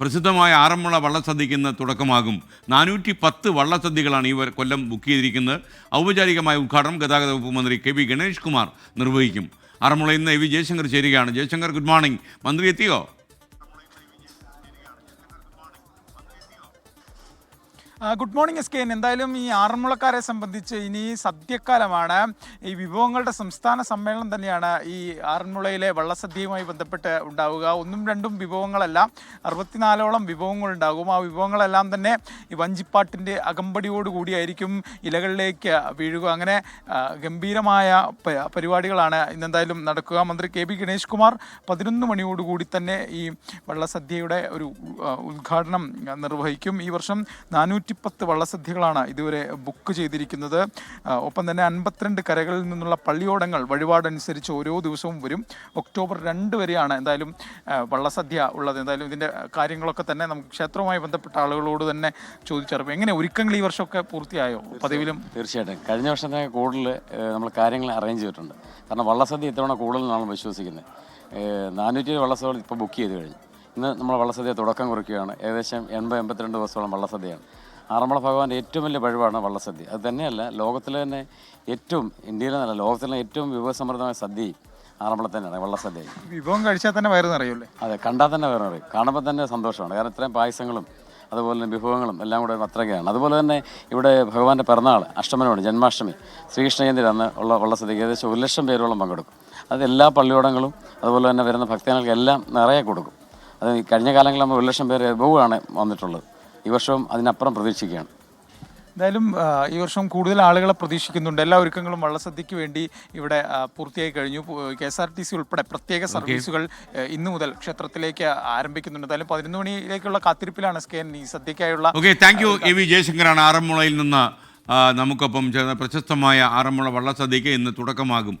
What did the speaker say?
പ്രസിദ്ധമായ ആറന്മുള വള്ളസദ്യയ്ക്ക് ഇന്ന് തുടക്കമാകും. നാനൂറ്റി പത്ത് വള്ളസദ്യകളാണ് ഈ കൊല്ലം ബുക്ക് ചെയ്തിരിക്കുന്നത്. ഔപചാരികമായ ഉദ്ഘാടനം ഗതാഗത വകുപ്പ് മന്ത്രി കെ വി ഗണേഷ് കുമാർ നിർവഹിക്കും. ആറന്മുളയിൽ നിന്ന് എ വി ജയശങ്കർ ചേരുകയാണ്. ജയശങ്കർ ഗുഡ് മോർണിംഗ് മന്ത്രി എത്തിയോ? ഗുഡ് മോർണിംഗ് എസ് കെ എന്തായാലും ഈ ആറന്മുളക്കാരെ സംബന്ധിച്ച് ഇനി സദ്യക്കാലമാണ്. ഈ വിഭവങ്ങളുടെ സംസ്ഥാന സമ്മേളനം തന്നെയാണ് ഈ ആറന്മുളയിലെ വള്ളസദ്യയുമായി ബന്ധപ്പെട്ട് ഉണ്ടാവുക. ഒന്നും രണ്ടും വിഭവങ്ങളല്ല. അറുപത്തിനാലോളം വിഭവങ്ങൾ ഉണ്ടാകും. ആ വിഭവങ്ങളെല്ലാം തന്നെ ഈ വഞ്ചിപ്പാട്ടിന്റെ അകമ്പടിയോടുകൂടിയായിരിക്കും ഇലകളിലേക്ക് വീഴുക. അങ്ങനെ ഗംഭീരമായ പരിപാടികളാണ് ഇന്നെന്തായാലും നടക്കുക. മന്ത്രി കെ ബി ഗണേഷ് കുമാർ പതിനൊന്ന് മണിയോടുകൂടി തന്നെ ഈ വള്ളസദ്യയുടെ ഒരു ഉദ്ഘാടനം നിർവഹിക്കും. ഈ വർഷം നാനൂറ്റിപ്പത്ത് വള്ളസദ്യകളാണ് ഇതുവരെ ബുക്ക് ചെയ്തിരിക്കുന്നത്. ഒപ്പം തന്നെ അൻപത്തിരണ്ട് കരകളിൽ നിന്നുള്ള പള്ളിയോടങ്ങൾ വഴിപാടനുസരിച്ച് ഓരോ ദിവസവും വരും. ഒക്ടോബർ രണ്ട് വരെയാണ് എന്തായാലും വള്ളസദ്യ ഉള്ളത്. എന്തായാലും ഇതിന്റെ കാര്യങ്ങളൊക്കെ തന്നെ നമുക്ക് ക്ഷേത്രവുമായി ബന്ധപ്പെട്ട ആളുകളോട് തന്നെ ചോദിച്ചറിയും. എങ്ങനെ ഒരുക്കങ്ങൾ ഈ വർഷമൊക്കെ പൂർത്തിയായോ? പതിവിലും. തീർച്ചയായിട്ടും. കഴിഞ്ഞ വർഷത്തെ കൂടുതൽ നമ്മൾ കാര്യങ്ങൾ അറേഞ്ച് ചെയ്തിട്ടുണ്ട്. കാരണം വള്ളസദ്യ ഇത്തവണ നമ്മൾ വിശ്വസിക്കുന്നത്. നാനൂറ്റി വള്ളസദ്യകൾ ഇപ്പോൾ ബുക്ക് ചെയ്ത് കഴിഞ്ഞു. ഇന്ന് നമ്മൾ വള്ളസദ്യ തുടക്കം കുറിക്കുകയാണ്. ഏകദേശം എൺപത് എൺപത്തിരണ്ട് ദിവസത്തോളം വള്ളസദ്യയാണ്. ആറന്മുള ഭഗവാന്റെ ഏറ്റവും വലിയ കഴിവാണ് വള്ളസദ്യ. അത് തന്നെയല്ല ലോകത്തിലെ തന്നെ ഏറ്റവും ഇന്ത്യയിലെ തന്നെ ലോകത്തിലെ ഏറ്റവും വിഭവസമൃദ്ധമായ സദ്യയും ആറന്മുള തന്നെയാണ് വള്ളസദ്യ. വിഭവം കഴിച്ചാൽ തന്നെ വയറ് നിറയുമല്ലേ? അതെ കണ്ടാൽ തന്നെ വയറു അറിയും കാണുമ്പോൾ തന്നെ സന്തോഷമാണ്. കാരണം ഇത്രയും പായസങ്ങളും അതുപോലെ തന്നെ വിഭവങ്ങളും എല്ലാം കൂടെ അത്രയ്ക്കാണ് അതുപോലെ തന്നെ ഇവിടെ ഭഗവാന്റെ പിറന്നാൾ അഷ്ടമനോട് ജന്മാഷ്ടമി ശ്രീകൃഷ്ണ ജയന്തി അന്ന് ഉള്ള വള്ളസദ്യക്ക് ഏകദേശം ഒരു ലക്ഷം പേരോളം പങ്കെടുക്കും. അത് എല്ലാ പള്ളിയോടങ്ങളും അതുപോലെ തന്നെ വരുന്ന ഭക്തജനങ്ങൾക്ക് എല്ലാം നിറയെ കൊടുക്കും. അത് കഴിഞ്ഞ കാലങ്ങളിൽ നമ്മൾ ഒരു ലക്ഷം പേര് ബഹുവാണ് വന്നിട്ടുള്ളത്. ഈ വർഷവും അതിനപ്പുറം പ്രതീക്ഷിക്കുകയാണ്. എന്തായാലും ഈ വർഷം കൂടുതൽ ആളുകളെ പ്രതീക്ഷിക്കുന്നുണ്ട്. എല്ലാ ഒരുക്കങ്ങളും വള്ളസദ്യക്ക് വേണ്ടി ഇവിടെ പൂർത്തിയായി കഴിഞ്ഞു. K S R T C ഉൾപ്പെടെ പ്രത്യേക സർവീസുകൾ ഇന്ന് ഇന്നു മുതൽ ക്ഷേത്രത്തിലേക്ക് ആരംഭിക്കുന്നുണ്ട്. എന്തായാലും പതിനൊന്ന് മണിയിലേക്കുള്ള കാത്തിരിപ്പിലാണ് സ്കേൻ ഈ സദ്യക്കായുള്ള okay thank you A V ജയശങ്കറാണ്. ആറന്മുളയിൽ നിന്ന് നമുക്കൊപ്പം ചേർന്ന പ്രശസ്തമായ ആറന്മുള വള്ളസദ്യക്ക് ഇന്ന് തുടക്കമാകും.